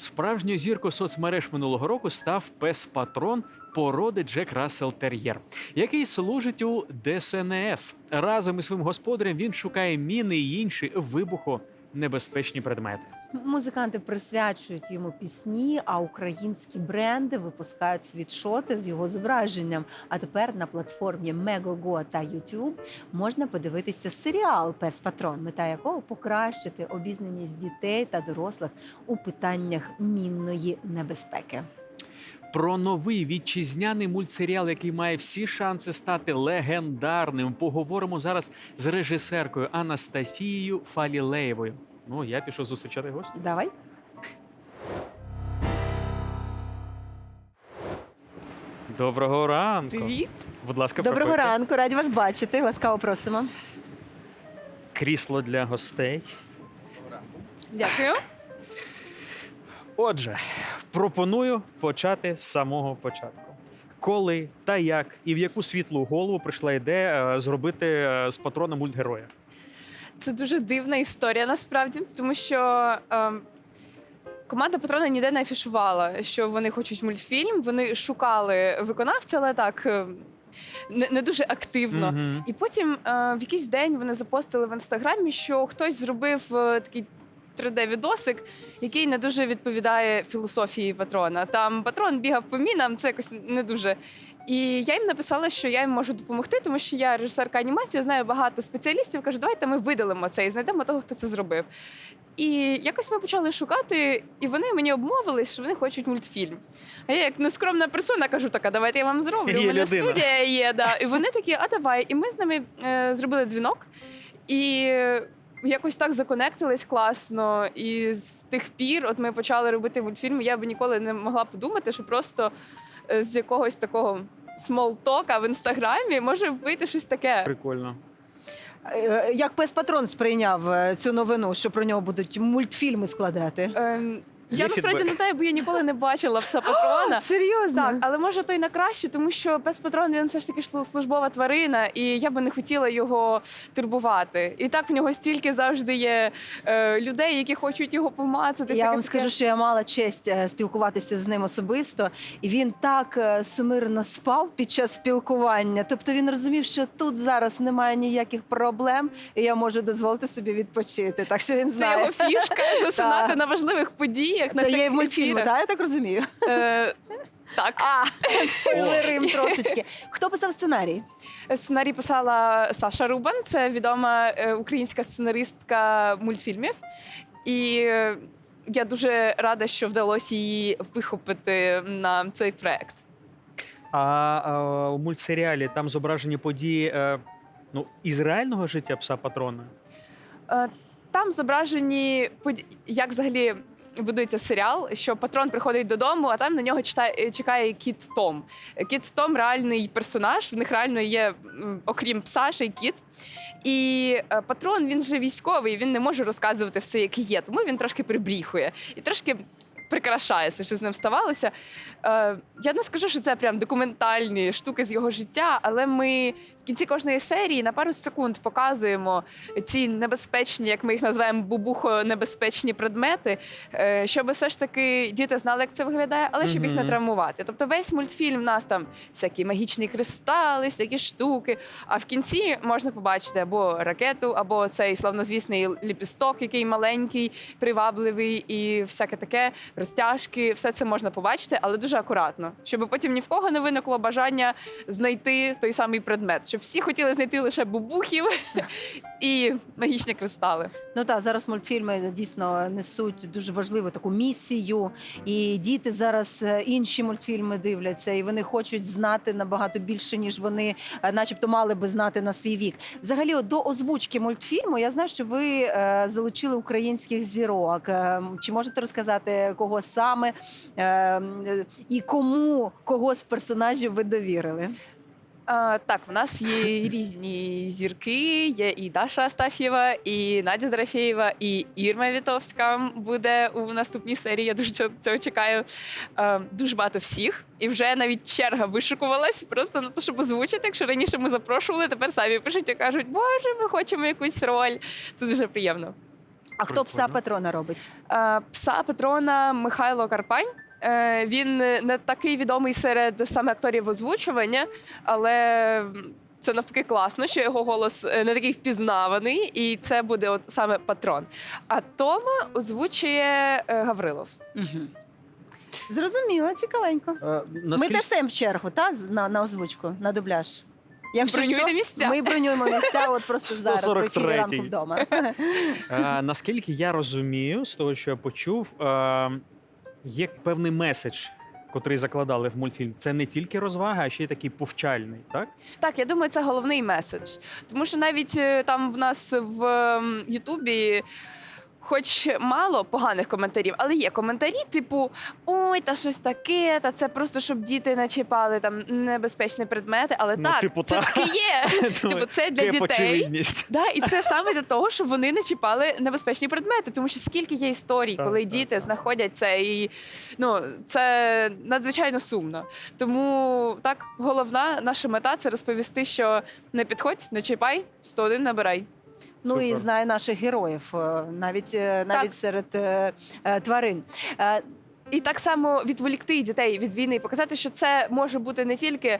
Справжньою зіркою соцмереж минулого року став пес-патрон породи Джек Рассел Тер'єр, який служить у ДСНС. Разом із своїм господарем він шукає міни і інші вибухонебезпечні предмети. Музиканти присвячують йому пісні, а українські бренди випускають світшоти з його зображенням. А тепер на платформі Megogo та YouTube можна подивитися серіал Пес Патрон, мета якого покращити обізнаність дітей та дорослих у питаннях мінної небезпеки. Про новий вітчизняний мультсеріал, який має всі шанси стати легендарним. Поговоримо зараз з режисеркою Анастасією Фалілеєвою. Ну, я пішов зустрічати гостя. Давай. Доброго ранку. Привіт. Будь ласка, Доброго проходьте. ранку, раді вас бачити. Ласкаво просимо. Крісло для гостей. Дякую. Отже, пропоную почати з самого початку. Коли та як і в яку світлу голову прийшла ідея е, зробити е, з патрона мультгероя? Це дуже дивна історія насправді, тому що ем, команда Патрона ніде не афішувала, що вони хочуть мультфільм. Вони шукали виконавця, але так ем, не, не дуже активно. Мгм. І потім е, в якийсь день вони запостили в інстаграмі, що хтось зробив е, такий 3D-відосик, який не дуже відповідає філософії патрона. Там патрон бігав по мінам, це якось не дуже. І я їм написала, що я їм можу допомогти, тому що я режисерка анімації, знаю багато спеціалістів. Кажу, давайте ми видалимо це і знайдемо того, хто це зробив. І якось ми почали шукати, і вони мені обмовились, що вони хочуть мультфільм. А я як нескромна персона кажу, так, а давайте я вам зроблю. Є У мене людина. студія є. Да. І вони такі, а давай. І ми з ними е, зробили дзвінок. І якось так законектились класно. І з тих пір, от ми почали робити мультфільм. Я б ніколи не могла подумати, що просто е, з якогось такого смолтока в інстаграмі може вийти щось таке. Прикольно. Е, Як пес Патрон сприйняв е, цю новину, що про нього будуть мультфільми складати? Ем, я насправді не знаю, бо я ніколи не бачила пса патрона. Серйозно? Так, але може то й на краще, тому що пес патрон він все ж таки слу- службова тварина, і я би не хотіла його турбувати. І так в нього стільки завжди є е, людей, які хочуть його помацати. Я вам скажу, що я мала честь е, спілкуватися з ним особисто, і він так е, сумирно спав під час спілкування. Тобто він розумів, що тут зараз немає ніяких проблем, і я можу дозволити собі відпочити. Так що він це його фішка засинати на важливих подіях. На Це є в мультфільмі, так? Я так розумію. Е, так. А, Рим трошечки. Хто писав сценарій? Сценарій писала Саша Рубан, це відома е, українська сценаристка мультфільмів. І е, я дуже рада, що вдалося її вихопити на цей проект. А, у мультсеріалі там зображені події е, ну, із реального життя пса патрона. Е, Там зображені поді- як взагалі. Будується серіал, що патрон приходить додому, а там на нього читає, чекає кіт Том. Кіт Том реальний персонаж. В них реально є, окрім пса, ще й кіт. І е, патрон він же військовий, він не може розказувати все, як є. Тому він трошки прибріхує і трошки прикрашає все, що з ним ставалося. Е, я не скажу, що це прям документальні штуки з його життя, але ми кінці кожної серії на пару секунд показуємо ці небезпечні, як ми їх називаємо, бубухонебезпечні предмети, е, щоб все ж таки діти знали, як це виглядає, але щоб їх не травмувати. Тобто весь мультфільм у нас там всякі магічні кристали, всякі штуки. А в кінці можна побачити або ракету, або цей славнозвісний ліпісток, який маленький, привабливий і всяке таке, розтяжки, все це можна побачити, але дуже акуратно, щоб потім ні в кого не виникло бажання знайти той самий предмет, щоб всі хотіли знайти лише бубухів і магічні кристали. Ну так, зараз мультфільми дійсно несуть дуже важливу таку місію, і діти зараз е, інші мультфільми дивляться, і вони хочуть знати набагато більше, ніж вони, е, начебто, мали би знати на свій вік. Взагалі, до озвучки мультфільму, я знаю, що ви е, залучили українських зірок. Е, Чи можете розказати, кого саме е, і кому кого з персонажів ви довірили? А, так, в нас є різні зірки. Є і Даша Астаф'єва, і Надя Дорофєєва, і Ірма Вітовська буде у наступній серії. Я дуже цього чекаю. А, дуже багато всіх. І вже навіть черга вишикувалась просто на те, щоб озвучити. Якщо раніше ми запрошували, тепер самі пишуть і кажуть, боже, ми хочемо якусь роль. Це дуже приємно. А хто пса патрона робить? Пса Патрона Михайло Карпань. Е, Він не такий відомий серед саме акторів озвучування, але це навпаки класно, що його голос е, не такий впізнаваний, і це буде от саме патрон. А Тома озвучує е, Гаврилов. Угу. Зрозуміло, цікавенько. Е, Ми теж стаємо в чергу, та з- на, на озвучку, на дубляж. Якщо Бронюйте що, місця. ми бронюємо місця от просто зараз в ефірі 143-й. ранку вдома. Е, наскільки я розумію, з того, що я почув, е, є певний меседж, котрий закладали в мультфільм. Це не тільки розвага, а ще й такий повчальний, так? Так, я думаю, це головний меседж. Тому що навіть е, там в нас в Ютубі. Хоч мало поганих коментарів, але є коментарі, типу ой, та щось таке, та це просто щоб діти не чіпали там небезпечні предмети. Але Ну, так, типу, це так. таке є. Типу, це для дітей. Да, і це саме для того, щоб вони не чіпали небезпечні предмети. Тому що скільки є історій, Так, коли так, діти так. знаходять це, і ну це надзвичайно сумно. Тому так, головна наша мета це розповісти, що не підходь, не чіпай, 101 набирай. Ну і знає наших героїв, е, навіть е, навіть серед е, е, тварин. Е, І так само відволікти дітей від війни, показати, що це може бути не тільки.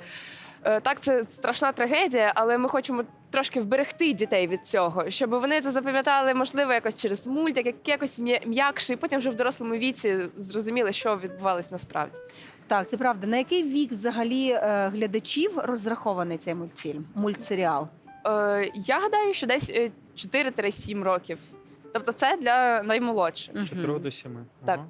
е, Так, це страшна трагедія, але ми хочемо трошки вберегти дітей від цього, щоб вони це запам'ятали, можливо, якось через мультик, як якось м'я- м'якше, і потім вже в дорослому віці зрозуміли, що відбувалось насправді. Так, це правда. На який вік взагалі е, глядачів розрахований цей мультфільм, мультсеріал? Е, я гадаю, що десь е, 4-7 років. Тобто це для наймолодших. 4 до 7. Так.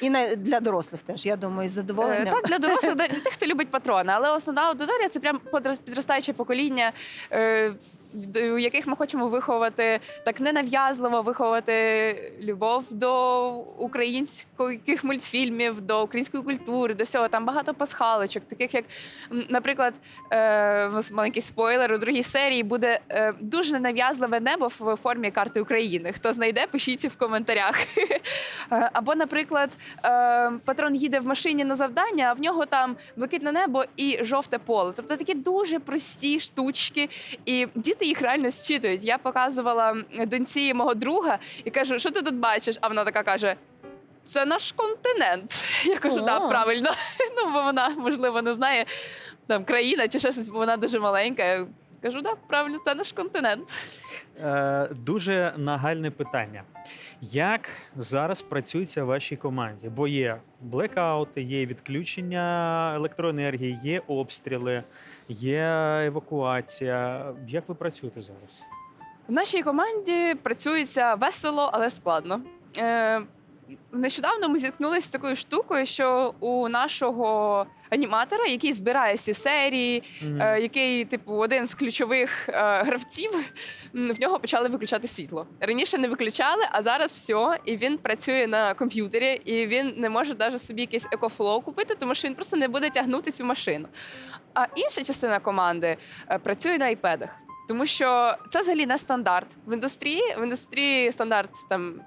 І на, для дорослих теж, я думаю, з Е. Так, для дорослих, для тих, хто любить патрони. Але основна аудиторія це прям підростаюче покоління, е, в- яких ми хочемо виховати так ненав'язливо виховати любов до українських мультфільмів, до української культури, до всього. Там багато пасхалочок, таких як, наприклад, е, маленький спойлер у другій серії буде е, дуже ненав'язливе небо в формі карти України. Хто знайде, пишіть в коментарях. Е, Або, наприклад, патрон їде в машині на завдання, а в нього там блакитне небо і жовте поле. Тобто такі дуже прості штучки, і діти їх реально зчитують. Я показувала доньці мого друга і кажу, що ти тут бачиш? А вона така каже. Це наш континент. Я кажу, так, правильно. Ну, бо вона, можливо, не знає там країна чи ще щось, бо вона дуже маленька. Я кажу, так, правильно, це наш континент. Е, дуже нагальне питання. Як зараз працюється в вашій команді? Бо є блекаути, є відключення електроенергії, є обстріли, є евакуація. Як ви працюєте зараз? В нашій команді працюється весело, але складно. Е, нещодавно ми зіткнулися з такою штукою, що у нашого аніматора, який збирає всі серії, е, який, типу, один з ключових е, гравців, м, в нього почали виключати світло. Раніше не виключали, а зараз все. І він працює на комп'ютері, і він не може навіть собі якийсь екофлоу купити, тому що він просто не буде тягнути цю машину. А інша частина команди е, працює на айпедах. Тому що це взагалі не стандарт в індустрії. В індустрії стандарт там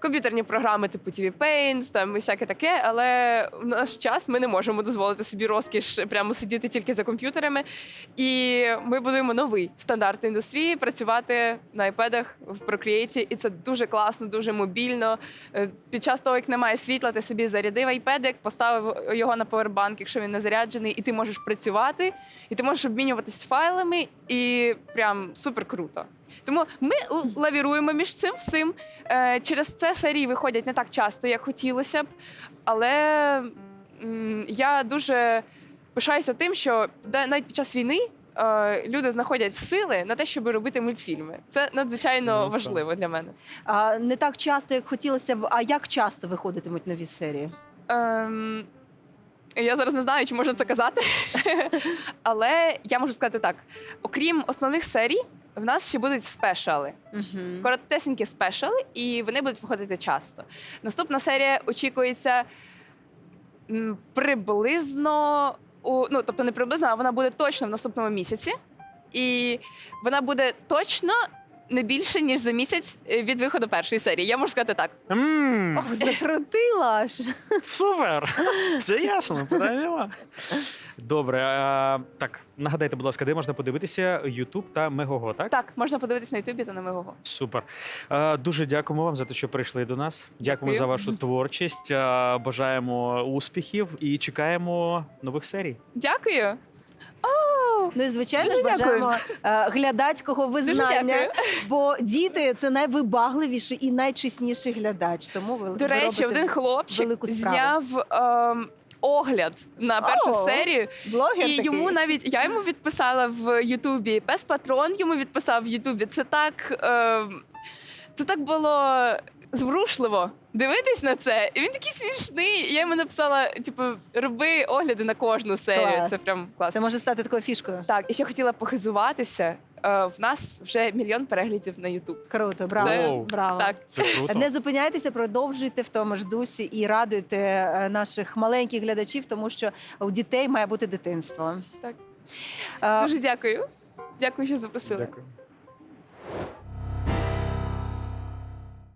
комп'ютерні програми, типу TV Paint, там і всяке таке. Але в наш час ми не можемо дозволити собі розкіш прямо сидіти тільки за комп'ютерами. І ми будуємо новий стандарт індустрії працювати на айпедах в Procreate. І це дуже класно, дуже мобільно. Е, Під час того, як немає світла, ти собі зарядив айпедик, поставив його на повербанк, якщо він не заряджений, і ти можеш працювати, і ти можеш обмінюватись файлами, і прям супер круто. Тому ми лавіруємо між цим всім. Е, Через це серії виходять не так часто, як хотілося б. Але я дуже пишаюся тим, що навіть під час війни. е, Люди знаходять сили на те, щоб робити мультфільми. Це надзвичайно Ну, так. важливо для мене. А, не так часто, як хотілося б. А як часто виходитимуть нові серії? Ем, я зараз не знаю, чи можна це казати. Але я можу сказати так: окрім основних серій, в нас ще будуть спешали. Угу. Коротесенькі спешали, і вони будуть виходити часто. Наступна серія очікується м, приблизно. У, ну, тобто не приблизно, а вона буде точно в наступному місяці. І вона буде точно не більше ніж за місяць е, від виходу першої серії. Я можу сказати так. М, Ох, закрутила аж. Супер! Все ясно, питань нема. Добре, а, так, нагадайте, будь ласка, де можна подивитися YouTube та Мегого, так? Так, можна подивитись на Ютубі та на Мегого. Супер. А, дуже дякуємо вам за те, що прийшли до нас. Дякуємо Дякую. за вашу творчість. А, бажаємо успіхів і чекаємо нових серій. Дякую. Ну і звичайно Дуже ж бажаємо е, глядацького визнання, бо діти це найвибагливіший і найчесніший глядач. Тому ви До речі, один хлопчик зняв ем, огляд на першу О, серію. блогер І такий. навіть я йому відписала в Ютубі. Пес патрон йому відписав в Ютубі. Це так. ем, це так було зворушливо дивитись на це. І він такий смішний. Я йому написала: типу, роби огляди на кожну серію. Клас. Це прям класно. Це може стати такою фішкою. Так, і ще хотіла похизуватися. Е, в нас вже мільйон переглядів на Ютуб. Круто, браво. Це- браво. Так, Це круто. Не зупиняйтеся, продовжуйте в тому ж дусі і радуйте е, наших маленьких глядачів, тому що у дітей має бути дитинство. Так. Е, дуже дякую. Дякую, що запросили. Дякую.